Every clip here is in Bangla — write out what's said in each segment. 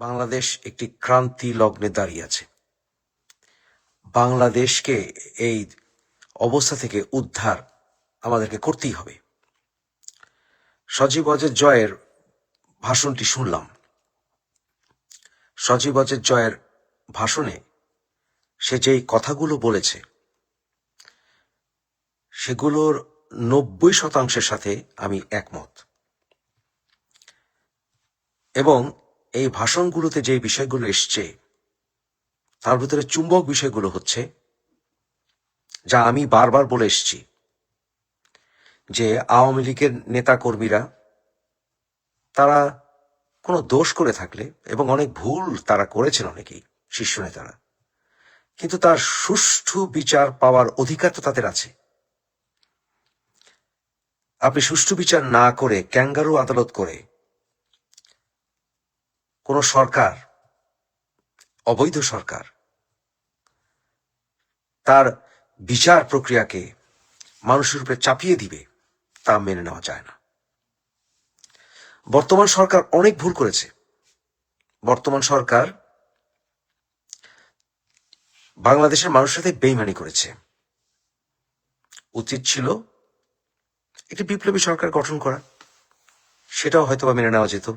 বাংলাদেশ একটি ক্রান্তি লগ্নে দাঁড়িয়ে আছে। বাংলাদেশকে এই অবস্থা থেকে উদ্ধার আমাদেরকে করতেই হবে। সজীব অজের জয়ের ভাষণটি শুনলাম। সজীব অজের জয়ের ভাষণে সে যেই কথাগুলো বলেছে, সেগুলোর নব্বই শতাংশের সাথে আমি একমত। এবং এই ভাষণগুলোতে যে বিষয়গুলো এসছে, তার ভিতরে চুম্বক বিষয়গুলো হচ্ছে, যা আমি বারবার বলে এসছি, যে আওয়ামী লীগের নেতা কর্মীরা তারা কোনো দোষ করে থাকলে এবং অনেক ভুল তারা করেছেন অনেকেই, শীর্ষ নেতারা, কিন্তু তার সুষ্ঠু বিচার পাওয়ার অধিকার তো তাদের আছে। আপনি সুষ্ঠু বিচার না করে ক্যাঙ্গারু আদালত করে কোন সরকার, অবৈধ সরকার, তার বিচার প্রক্রিয়াকে মানুষের উপরে চাপিয়ে দিবে, তা মেনে নেওয়া যায় না। বর্তমান সরকার অনেক ভুল করেছে। বর্তমান সরকার বাংলাদেশের মানুষের সাথে বেইমানি করেছে। উচিত ছিল একটি বিপ্লবী সরকার গঠন করা। সেটাও হয়তো মেনে নেওয়া যেত।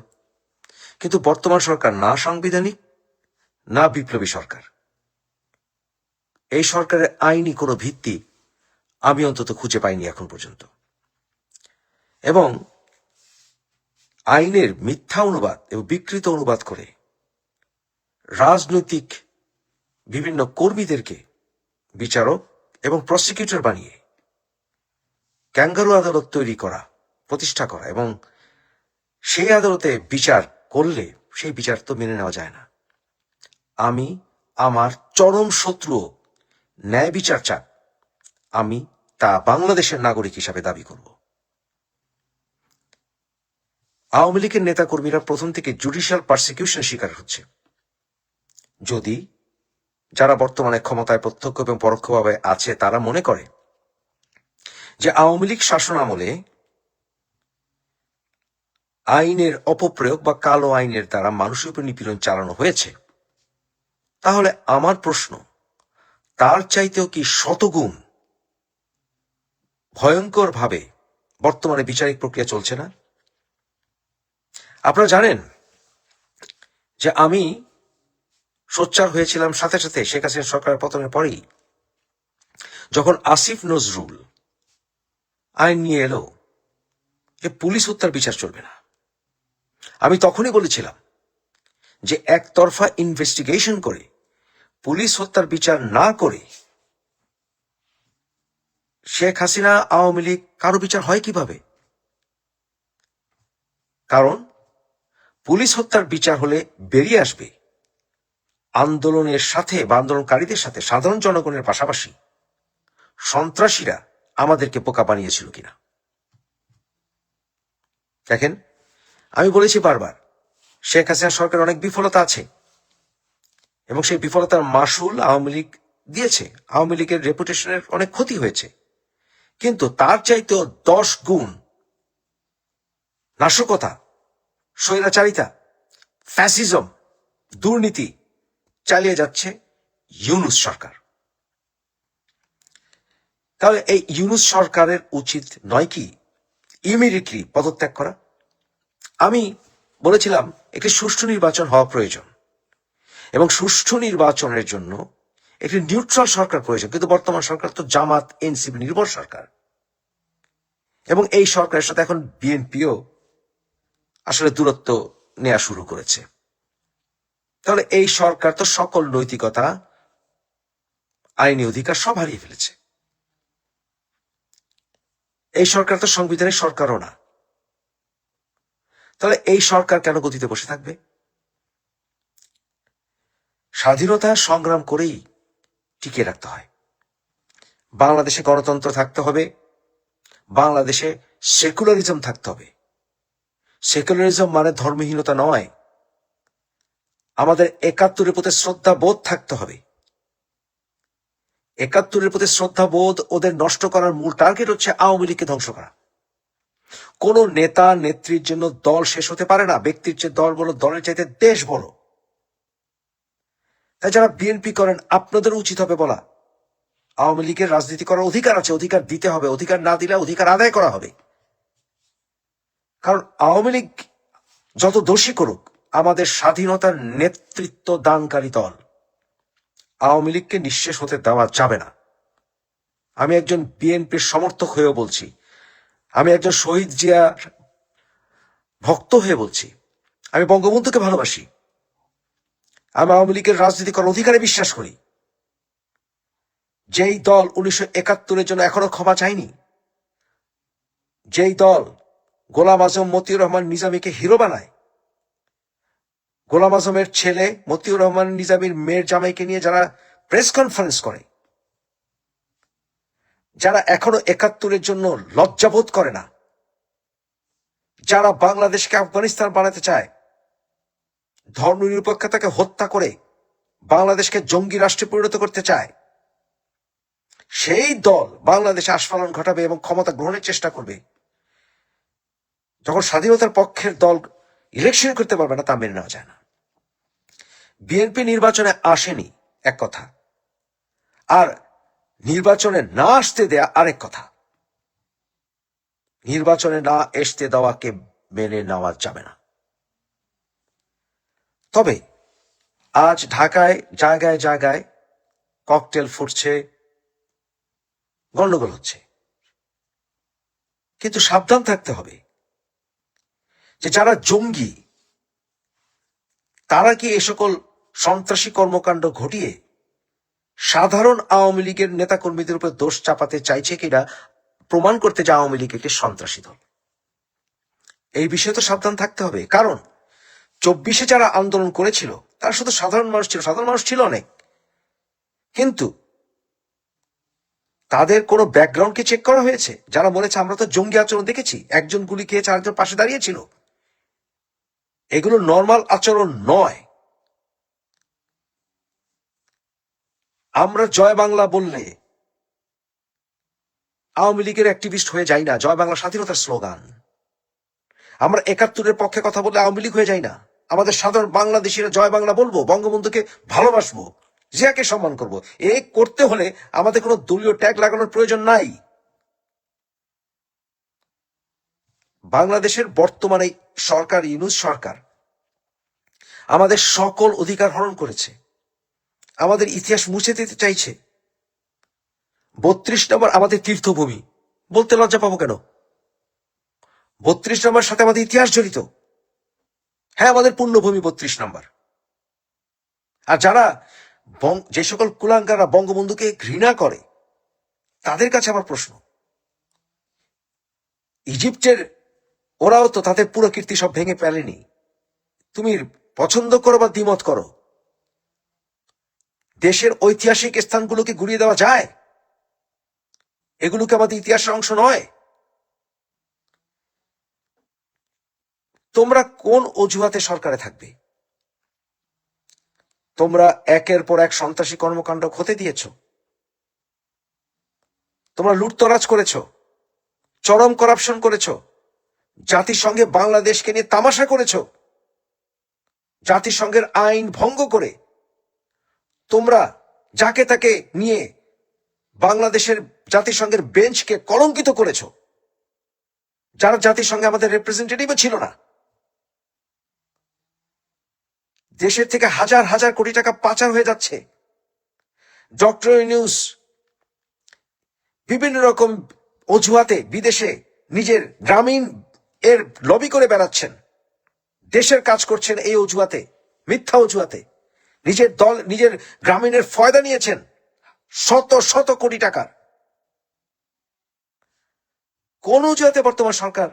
কিন্তু বর্তমান সরকার না সাংবিধানিক, না বিপ্লবী সরকার। এই সরকারের আইনি কোনো ভিত্তি আমি অন্তত খুঁজে পাইনি এখন পর্যন্ত। এবং আইনের মিথ্যা অনুবাদ এবং বিকৃত অনুবাদ করে রাজনৈতিক বিভিন্ন কর্মীদেরকে বিচারক এবং প্রসিকিউটর বানিয়ে ক্যাঙ্গারু আদালত তৈরি করা, প্রতিষ্ঠা করা এবং সেই আদালতে বিচার করলে সেই বিচার তো মেনে নেওয়া যায় না। আমি আমার চরম শত্রু ন্যায় বিচার চাক আমি তা বাংলাদেশের নাগরিক হিসাবে দাবি করব। আওয়ামী লীগের নেতা কর্মীরা প্রথম থেকে জুডিশিয়াল পারসিকিউশন শিকার হচ্ছে। যদি যারা বর্তমানে ক্ষমতায় প্রত্যক্ষ এবং পরোক্ষভাবে আছে, তারা মনে করে যে আওয়ামী লীগ শাসন আমলে আইনের অপপ্রয়োগ বা কালো আইনের দ্বারা মানুষের উপর নিপীড়ন চালানো হয়েছে? তাহলে আমার প্রশ্ন, তার চাইতেও কি শতগুণ ভয়ঙ্কর ভাবে বর্তমানে বিচারিক প্রক্রিয়া চলছে না? আপনারা জানেন যে আমি সোচ্চার হয়েছিলাম সাথে সাথে শেখ হাসিনা সরকারের পতনের পরেই, যখন আসিফ নজরুল আইন নিয়ে এলো যে পুলিশ হত্যার বিচার চলবে না। আমি তখনই বলেছিলাম যে একতরফা ইনভেস্টিগেশন করে, পুলিশ হত্যার বিচার না করে, শেখ হাসিনা, আওয়ামী লীগ কারও বিচার হয় কীভাবে? কারণ পুলিশ হত্যার বিচার হলে বেরিয়ে আসবে আন্দোলনের সাথে বা আন্দোলনকারীদের সাথে, সাধারণ জনগণের পাশাপাশি সন্ত্রাসীরা আমাদেরকে পোকা বানিয়েছিল কিনা। দেখেন আমি বলেছি বারবার, শেখ হাসিনা সরকার অনেক বিফলতা আছে এবং সেই বিফলতার মাসুল আওয়ামী লীগ দিয়েছে। আওয়ামী লীগের রেপুটেশনের অনেক ক্ষতি হয়েছে। কিন্তু তার চাইতেও দশ গুণ নাশকতা, স্বৈরাচারিতা, ফ্যাসিজম, দুর্নীতি চালিয়ে যাচ্ছে ইউনুস সরকার। তাহলে এই ইউনুস সরকারের উচিত নয় কি, ইমিডিয়েটলি পদত্যাগ করা? আমি বলেছিলাম, একটি সুষ্ঠু নির্বাচন হওয়া প্রয়োজন। এবং সুষ্ঠু নির্বাচনের জন্য একটি নিউট্রাল সরকার প্রয়োজন। কিন্তু বর্তমান সরকার তো জামাত, এনসিপি, নির্ভর সরকার। এবং এই সরকারের সাথে এখন বিএনপিও আসলে দূরত্ব নেওয়া শুরু করেছে। তাহলে এই সরকার তো সকল নৈতিকতা, আইনি অধিকার সব হারিয়ে ফেলেছে। এই সরকার তো সংবিধানের সরকারও না। তাহলে এই সরকার কেন গতিতে বসে থাকবে? স্বাধীনতা সংগ্রাম করেই টিকিয়ে রাখতে হয়। বাংলাদেশে গণতন্ত্র থাকতে হবে, বাংলাদেশে সেকুলারিজম থাকতে হবে। সেকুলারিজম মানে ধর্মহীনতা নয়, আমাদের একাত্তরের প্রতি শ্রদ্ধা বোধ থাকতে হবে। একাত্তরের প্রতি শ্রদ্ধা বোধ ওদের নষ্ট করার মূল টার্গেট হচ্ছে আওয়ামী লীগকে ধ্বংস করা। কোন নেতা নেত্রীর জন্য দল শেষ হতে পারে না। ব্যক্তির চেয়ে দল বড় দলের চাইতে দেশ বড়। তাই যারা বিএনপি করেন, আপনাদের উচিত হবে বলা। আওয়ামী লীগের রাজনীতি করার অধিকার আছে, অধিকার দিতে হবে, অধিকার না দিলে অধিকার আদায় করা হবে। কারণ আওয়ামী লীগ যত দোষী করুক, আমাদের স্বাধীনতার নেতৃত্ব দানকারী দল, আওয়ামী লীগকে নিঃশেষ হতে দেওয়া যাবে না। আমি একজন বিএনপির সমর্থক হয়েও বলছি আমি একজন শহীদ জিয়ার ভক্ত হয়ে বলছি। আমি বঙ্গবন্ধুকে ভালোবাসি। আমি আওয়ামী লীগের রাজনীতি করার অধিকারে বিশ্বাস করি। যেই দল উনিশশো একাত্তরের জন্য এখনও ক্ষমা চায়নি, যেই দল গোলাম আজম মতিউর রহমান নিজামীকে হিরো বানায়, গোলাম আজমের ছেলে মতিউর রহমান নিজামীর মেয়ের জামাইকে নিয়ে যারা প্রেস কনফারেন্স করে যারা এখনও একাত্তরের জন্য লজ্জাবোধ করে না, যারা বাংলাদেশকে আফগানিস্তান বানাতে চায়, ধর্ম নিরপেক্ষতাকে হত্যা করে বাংলাদেশকে জঙ্গি রাষ্ট্রে পরিণত করতে চায়, সেই দল বাংলাদেশে আস্ফালন ঘটাবে এবং ক্ষমতা গ্রহণের চেষ্টা করবে। যখন স্বাধীনতার পক্ষের দল ইলেকশন করতে পারবে না, তা মেনে নেওয়া যায় না। বিএনপি নির্বাচনে আসেনি, এক কথা। আর নির্বাচনে না আসতে দেয়া আরেক কথা। নির্বাচনে না আসতে দেওয়াকে মেনে নেওয়া যাবে না। তবে আজ ঢাকায় জায়গায় জায়গায় ককটেল ফুটছে গন্ডগোল হচ্ছে। কিন্তু সাবধান থাকতে হবে যে যারা জঙ্গি, তারা কি এ সকল সন্ত্রাসী কর্মকাণ্ড ঘটিয়ে সাধারণ আওয়ামী লীগের নেতাকর্মীদের উপর দোষ চাপাতে চাইছে কিনা প্রমাণ করতে যে আওয়ামী লীগ একটি সন্ত্রাসী দল। এই বিষয়ে তো সাবধান থাকতে হবে। কারণ চব্বিশে যারা আন্দোলন করেছিল, তারা শুধু সাধারণ মানুষ ছিল, সাধারণ মানুষ ছিল অনেক। কিন্তু তাদের কোনো ব্যাকগ্রাউন্ডকে চেক করা হয়েছে? যারা বলেছে, আমরা তো জঙ্গি আচরণ দেখেছি, একজন গুলি খেয়েছে আরেকজন পাশে দাঁড়িয়েছিল। এগুলো নর্মাল আচরণ নয়। আমরা জয় বাংলা বললে আওয়ামী লীগের অ্যাক্টিভিস্ট হয়ে যাই না। জয় বাংলা স্বাধীনতার স্লোগান। আমরা একাত্তরের পক্ষে কথা বললে আওয়ামী লীগ হয়ে যাই না। আমাদের সাধারণ বাংলাদেশিরা জয় বাংলা বলব, বঙ্গবন্ধুকে ভালোবাসবো, জিয়াকে সম্মান করব। এ করতে হলে আমাদের কোনো দলীয় ট্যাগ লাগানোর প্রয়োজন নাই। বাংলাদেশের বর্তমানে সরকার, ইউনুস সরকার আমাদের সকল অধিকার হরণ করেছে। আমাদের ইতিহাস মুছে দিতে চাইছে। বত্রিশ নম্বর আমাদের তীর্থভূমি। বলতে লজ্জা পাবো কেন? বত্রিশ নম্বর সাথে আমাদের ইতিহাস জড়িত। হ্যাঁ আমাদের পূর্ণভূমি বত্রিশ নম্বর। আর যারা যে সকল কুলাঙ্গাররা বঙ্গবন্ধুকে ঘৃণা করে, তাদের কাছে আমার প্রশ্ন। ইজিপ্টের ওরাও তো তাদের পুরো কীর্তি সব ভেঙে ফেলেনি। তুমি পছন্দ করো বা দ্বিমত করো দেশের ঐতিহাসিক স্থানগুলোকে ঘুরিয়ে দেওয়া যায়? এগুলোকে আমাদের ইতিহাসের অংশ নয়। তোমরা কোন অজুহাতে সরকারে থাকবে? তোমরা একের পর এক সন্ত্রাসী কর্মকাণ্ড হতে দিয়েছ। তোমরা লুটতরাজ করেছ। চরম করাপশন করেছ। জাতিসংঘে বাংলাদেশকে নিয়ে তামাশা করেছ। জাতিসংঘের আইন ভঙ্গ করে তোমরা যাকে তাকে নিয়ে বাংলাদেশের জাতিসংঘের বেঞ্চকে কলঙ্কিত করেছ, যারা জাতিসংঘে আমাদের রিপ্রেজেন্টেটিভও ছিল না, দেশের থেকে হাজার হাজার কোটি টাকা পাচার হয়ে যাচ্ছে ডক্টর নিউজ বিভিন্ন রকম অজুহাতে বিদেশে নিজের গ্রামীণ এর লবি করে বেড়াচ্ছেন, দেশের কাজ করছেন এই অজুহাতে, মিথ্যা অজুহাতে। নিজের দল, নিজের গ্রামীণের ফয়দা নিয়েছেন শত শত কোটি টাকার। কোন অজুহাতে বর্তমান সরকার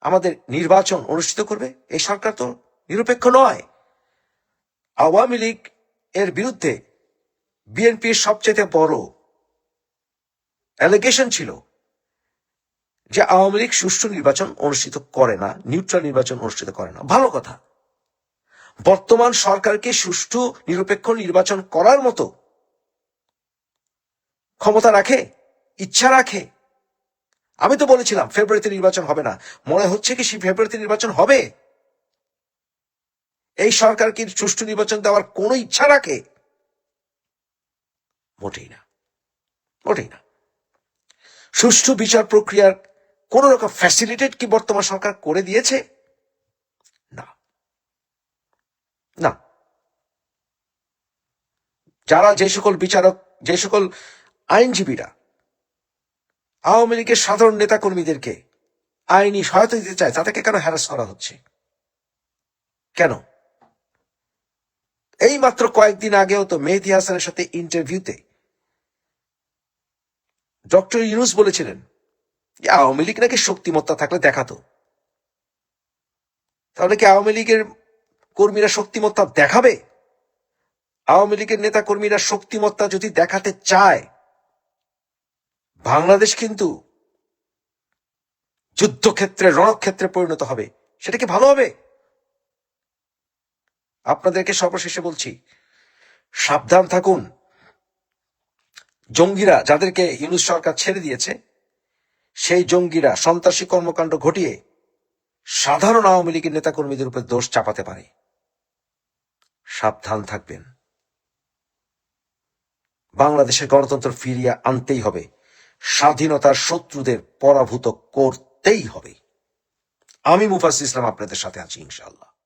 আমাদের নির্বাচন অনুষ্ঠিত করবে? এই সরকার তো নিরপেক্ষ নয়। আওয়ামী লীগ এর বিরুদ্ধে বিএনপির সবচেয়ে বড় অ্যালিগেশন ছিল যে আওয়ামী লীগ সুষ্ঠু নির্বাচন অনুষ্ঠিত করে না নিউট্রাল নির্বাচন অনুষ্ঠিত করে না। ভালো কথা। বর্তমান সরকারকে সুষ্ঠু, নিরপেক্ষ নির্বাচন করার মতো ক্ষমতা রাখে, ইচ্ছা রাখে। আমি তো বলেছিলাম, ফেব্রুয়ারিতে নির্বাচন হবে না। মনে হচ্ছে কি সেই ফেব্রুয়ারিতে নির্বাচন হবে? এই সরকার কি সুষ্ঠু নির্বাচন দেওয়ার কোনো ইচ্ছা রাখে? মোটেই না। মোটেই না। সুষ্ঠু বিচার প্রক্রিয়ার কোন রকম ফ্যাসিলিটেট কি বর্তমান সরকার করে দিয়েছে না না। যারা যে সকল বিচারক, যে সকল আইনজীবীরা আওয়ামী লীগের সাধারণ নেতা কর্মীদেরকে আইনি সহায়তা দিতে চায়, তাদেরকে কেন হ্যারাস করা হচ্ছে? কেন? এই মাত্র কয়েকদিন আগেও তো মেহেদি হাসানের সাথে ইন্টারভিউতে ডক্টর ইউনুস বলেছিলেন যে আওয়ামী লীগ নাকি শক্তিমত্তা থাকলে দেখাতো। তাহলে কি আওয়ামী লীগের কর্মীরা শক্তিমত্তা দেখাবে? আওয়ামী লীগের নেতা কর্মীরা শক্তিমত্তা যদি দেখাতে চায়, বাংলাদেশ কিন্তু যুদ্ধক্ষেত্রে, রণক্ষেত্রে পরিণত হবে। সেটা কি ভালো হবে? আপনাদেরকে সর্বশেষে বলছি, সাবধান থাকুন। জঙ্গিরা যাদেরকে ইউনুস সরকার ছেড়ে দিয়েছে, সেই জঙ্গিরা সন্ত্রাসী কর্মকাণ্ড ঘটিয়ে সাধারণ আওয়ামী লীগের নেতাকর্মীদের উপর দোষ চাপাতে পারে। সাবধান থাকবেন। বাংলাদেশের গণতন্ত্র ফিরিয়ে আনতেই হবে। স্বাধীনতার শত্রুদের পরাভূত করতেই হবে। আমি মুফাস ইসলাম আপনাদের সাথে আছি ইনশাআল্লাহ।